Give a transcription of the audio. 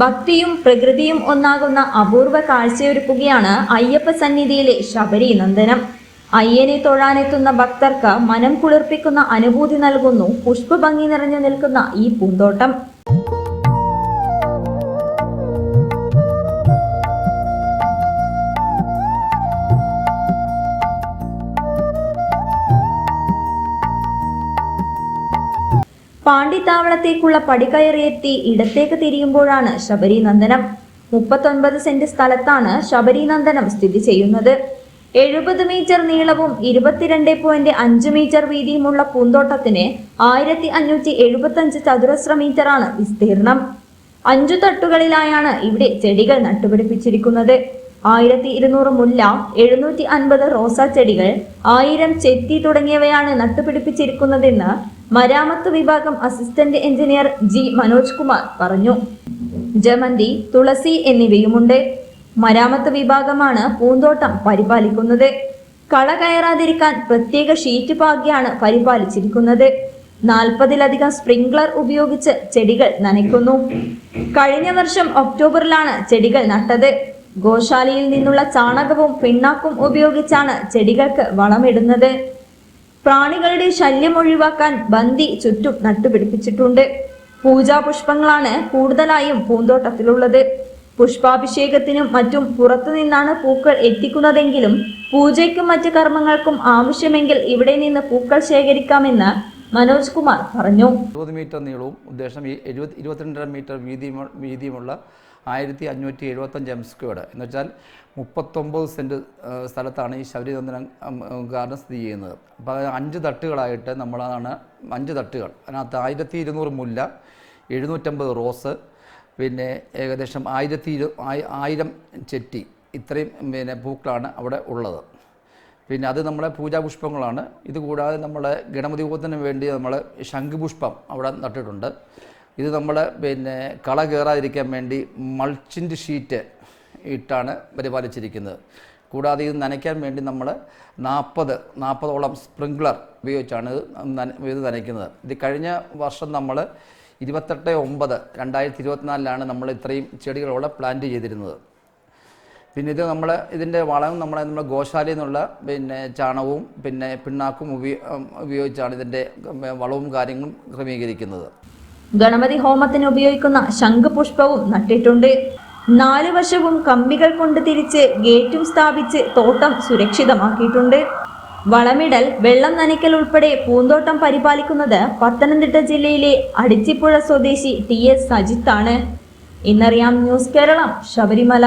ഭക്തിയും പ്രകൃതിയും ഒന്നാകുന്ന അപൂർവ കാഴ്ചയൊരുക്കുകയാണ് അയ്യപ്പ സന്നിധിയിലെ ശബരി നന്ദനം. അയ്യനെ തൊഴാനെത്തുന്ന ഭക്തർക്ക് മനം കുളിർപ്പിക്കുന്ന അനുഭൂതി നൽകുന്നു പുഷ്പഭംഗി നിറഞ്ഞു നിൽക്കുന്ന ഈ പൂന്തോട്ടം. പാണ്ടിത്താവളത്തേക്കുള്ള പടികയറിയെത്തി ഇടത്തേക്ക് തിരിയുമ്പോഴാണ് ശബരിനന്ദനം. മുപ്പത്തൊൻപത് സെന്റ് സ്ഥലത്താണ് ശബരിനന്ദനം സ്ഥിതി ചെയ്യുന്നത്. എഴുപത് മീറ്റർ നീളവും ഇരുപത്തിരണ്ട് പോയിന്റ് അഞ്ച് മീറ്റർ വീതിയുമുള്ള പൂന്തോട്ടത്തിന് ആയിരത്തി അഞ്ഞൂറ്റി എഴുപത്തി അഞ്ച് ചതുരശ്ര മീറ്ററാണ് വിസ്തീർണം. അഞ്ചു തട്ടുകളിലായാണ് ഇവിടെ ചെടികൾ നട്ടുപിടിപ്പിച്ചിരിക്കുന്നത്. ആയിരത്തി ഇരുന്നൂറ് മുല്ല എഴുന്നൂറ്റി അൻപത് റോസാ ചെടികൾ ആയിരം ചെത്തി തുടങ്ങിയവയാണ് നട്ടുപിടിപ്പിച്ചിരിക്കുന്നതെന്ന് മരാമത്ത് വിഭാഗം assistant engineer G Manoj Kumar പറഞ്ഞു. ജമന്തി തുളസി എന്നിവയുമുണ്ട്. മരാമത്ത് വിഭാഗമാണ് പൂന്തോട്ടം പരിപാലിക്കുന്നത്. കള കയറാതിരിക്കാൻ പ്രത്യേക ഷീറ്റ് പാകിയാണ് പരിപാലിച്ചിരിക്കുന്നത്. നാൽപ്പതിലധികം സ്പ്രിംഗ്ലർ ഉപയോഗിച്ച് ചെടികൾ നനയ്ക്കുന്നു. കഴിഞ്ഞ വർഷം ഒക്ടോബറിലാണ് ചെടികൾ നട്ടത്. ഗോശാലയിൽ നിന്നുള്ള ചാണകവും പിണ്ണാക്കും ഉപയോഗിച്ചാണ് ചെടികൾക്ക് വളമിടുന്നത്. പ്രാണികളുടെ ശല്യം ഒഴിവാക്കാൻ ബന്ദി ചുറ്റും നട്ടുപിടിപ്പിച്ചിട്ടുണ്ട്. പൂജാപുഷ്പങ്ങളാണ് കൂടുതലായും പൂന്തോട്ടത്തിലുള്ളത്. പുഷ്പാഭിഷേകത്തിനും മറ്റും പുറത്തു നിന്നാണ് പൂക്കൾ എത്തിക്കുന്നതെങ്കിലും പൂജയ്ക്കും മറ്റ് കർമ്മങ്ങൾക്കും ആവശ്യമെങ്കിൽ ഇവിടെ നിന്ന് പൂക്കൾ ശേഖരിക്കാമെന്ന് മനോജ് കുമാർ പറഞ്ഞു. ഇരുപത് മീറ്റർ നീളവും ഉദ്ദേശം ഇരുപത്തിരണ്ടര മീറ്റർ വീതിയും വീതിയുമുള്ള ആയിരത്തി അഞ്ഞൂറ്റി എഴുപത്തഞ്ച് എം സ്ക്വയർഡ് എന്ന് വെച്ചാൽ മുപ്പത്തൊമ്പത് സെന്റ് സ്ഥലത്താണ് ഈ ശബരിചന്ദ്രൻ ഗാർഡൻ സ്ഥിതി ചെയ്യുന്നത്. അപ്പോൾ അഞ്ച് തട്ടുകളായിട്ട് നമ്മളാണ് അഞ്ച് തട്ടുകൾ. അതിനകത്ത് ആയിരത്തി ഇരുന്നൂറ് മുല്ല എഴുന്നൂറ്റമ്പത് റോസ് പിന്നെ ഏകദേശം ആയിരത്തി ഇരു ആയി- ആയിരം ചെറ്റി ഇത്രയും പിന്നെ പൂക്കളാണ് അവിടെ ഉള്ളത്. പിന്നെ അത് നമ്മളെ പൂജാപുഷ്പങ്ങളാണ്. ഇത് കൂടാതെ നമ്മളെ ഗണപതി ഹോമത്തിന് വേണ്ടി നമ്മൾ ശംഖുപുഷ്പം അവിടെ നട്ടിട്ടുണ്ട്. ഇത് നമ്മൾ പിന്നെ കള കയറാതിരിക്കാൻ വേണ്ടി മൾച്ചിന്റെ ഷീറ്റ് ഇട്ടാണ് പരിപാലിച്ചിരിക്കുന്നത്. കൂടാതെ ഇത് നനയ്ക്കാൻ വേണ്ടി നമ്മൾ നാൽപ്പത് നാൽപ്പതോളം സ്പ്രിങ്ക്ലർ ഉപയോഗിച്ചാണ് ഇത് ഇത് നനയ്ക്കുന്നത്. ഇത് കഴിഞ്ഞ വർഷം നമ്മൾ ഇരുപത്തെട്ട് ഒമ്പത് രണ്ടായിരത്തി ഇരുപത്തിനാലിലാണ് നമ്മൾ ഇത്രയും ചെടികളോടെ പ്ലാന്റ് ചെയ്തിരുന്നത്. പിന്നെ ഇത് നമ്മൾ ഇതിന്റെ വളം നമ്മൾ നമ്മുടെ ഗോശാലയിൽ നിന്നുള്ള പിന്നെ ചാണകവും പിന്നെ പിണ്ണാക്കും ഉപയോ ഉപയോഗിച്ചാണ് ഇതിന്റെ വളവും കാര്യങ്ങളും ക്രമീകരിക്കുന്നത്. ഗണപതി ഹോമത്തിന് ഉപയോഗിക്കുന്ന ശംഖുപുഷ്പവും നട്ടിട്ടുണ്ട്. നാലു വശവും കമ്പികൾ കൊണ്ട് തിരിച്ച് ഗേറ്റും സ്ഥാപിച്ച് തോട്ടം സുരക്ഷിതമാക്കിയിട്ടുണ്ട്. വളമിടൽ വെള്ളം നനയ്ക്കൽ ഉൾപ്പെടെ പൂന്തോട്ടം പരിപാലിക്കുന്നത് പത്തനംതിട്ട ജില്ലയിലെ അടിച്ചിപ്പുഴ സ്വദേശി ടി എസ് സജിത്താണ്. ഇന്നറിയാം ന്യൂസ് കേരളം ശബരിമല.